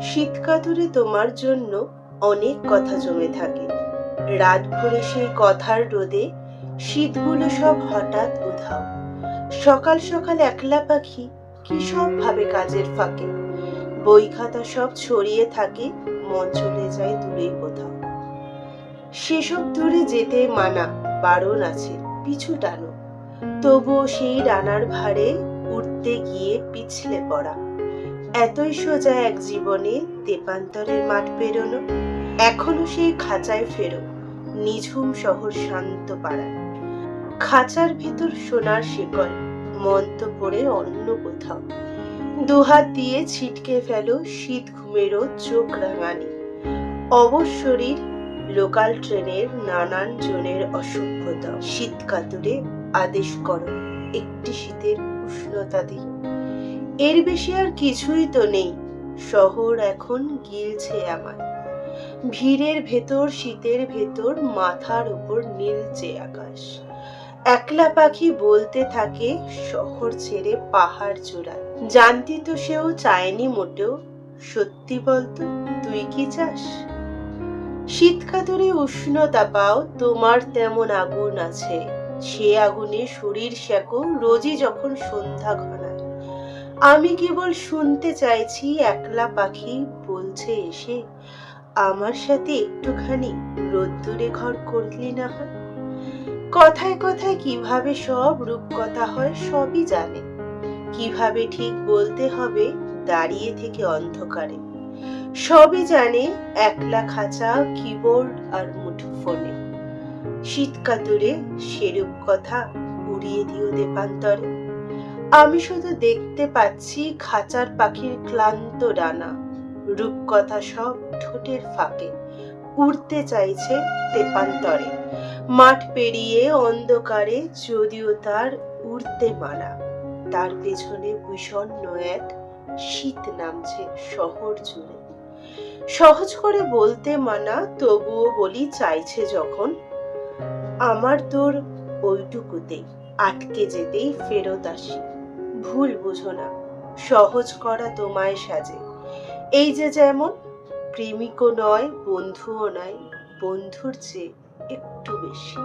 শীতকাতুরে তোমার জন্য অনেক কথা জমে থাকে। রাত ভরে সেই কথার রোদে শীতগুলো সব হঠাৎ উধাও। সকাল সকাল একলা পাখি কি সব ভাবে কাজের ফাঁকে? বই খাতা সব ছড়িয়ে থাকে, মন চলে যায় দূরে কোথাও। সেসব দূরে যেতে মানা, বারণ আছে, পিছু টানো। তবুও সেই ডানার ভারে উঠতে গিয়ে পিছলে পড়া। এতই সোজা এক জীবনে তেপান্তরের মাঠ পেরোনো, এখনও সেই খাঁচায় ফেরো, নিঝুম শহর শান্ত পাড়ায়। খাঁচার ভিতর সোনার শিকল মন্ত পড়ে অন্য কোথাও। দুহাত দিয়ে ছিটকে ফেলো শীত ঘুমেরও চোখ রাঙানি। অবসরীর লোকাল ট্রেনের নানান জনের অসভ্যতা। শীত কাতুরে আদেশ করো, একটি শীতের উষ্ণতা দিই। এর বেশি আর কিছুই তো নেই। শহর এখন গিলছে আমার ভিড়ের ভেতর, শীতের ভেতর, মাথার উপর নীলচে আকাশ। একলা পাখি বলতে থাকে, শহর ছেড়ে পাহাড় চূড়ায়। জানতি তো সেও চায়নি মোটেও। সত্যি বলতো, তুই কি চাস? শীতকাতরে উষ্ণতা পাও, তোমার তেমন আগুন আছে। সে আগুনে শরীর শেকো, রোজই যখন সন্ধ্যা ঘনায়। আমি কেবল শুনতে চাইছি, একলা পাখি বলছে এসে। আমার সাথে একটুখানি রোদ্দুরে ঘর করলি না হয়? কথায় কথায় কীভাবে সব রূপকথা হয় সবই জানে। কীভাবে ঠিক বলতে হবে দাঁড়িয়ে থেকে অন্ধকারে। সবই জানে একলা খাঁচা, কিবোর্ড আর মুঠো ফোনে। শীতকাতুরে সেরূপ কথা উড়িয়ে দিও দেপান্তরে। আমি শুধু দেখতে পাচ্ছি খাঁচার পাখির ক্লান্ত ডানা। রূপকথা সব ঠোঁটের ফাঁকে। উড়তে চাইছে তেপান্তরে। মাঠ পেরিয়ে অন্ধকারে যদিও তার উড়তে মানা। তার পেছনে বিষণ্ণ এক শীত নামছে শহর জুড়ে। সহজ করে বলতে মানা, তবুও বলি চাইছে যখন আমার তোর ওইটুকুতেই আটকে যেতেই ফেরত আসি। ভুল বুঝো না। সহজ করা তোমায় সাজে। এই যে যেমন প্রেমিকও নয়, বন্ধুও নয়, বন্ধুর চেয়ে একটু বেশি।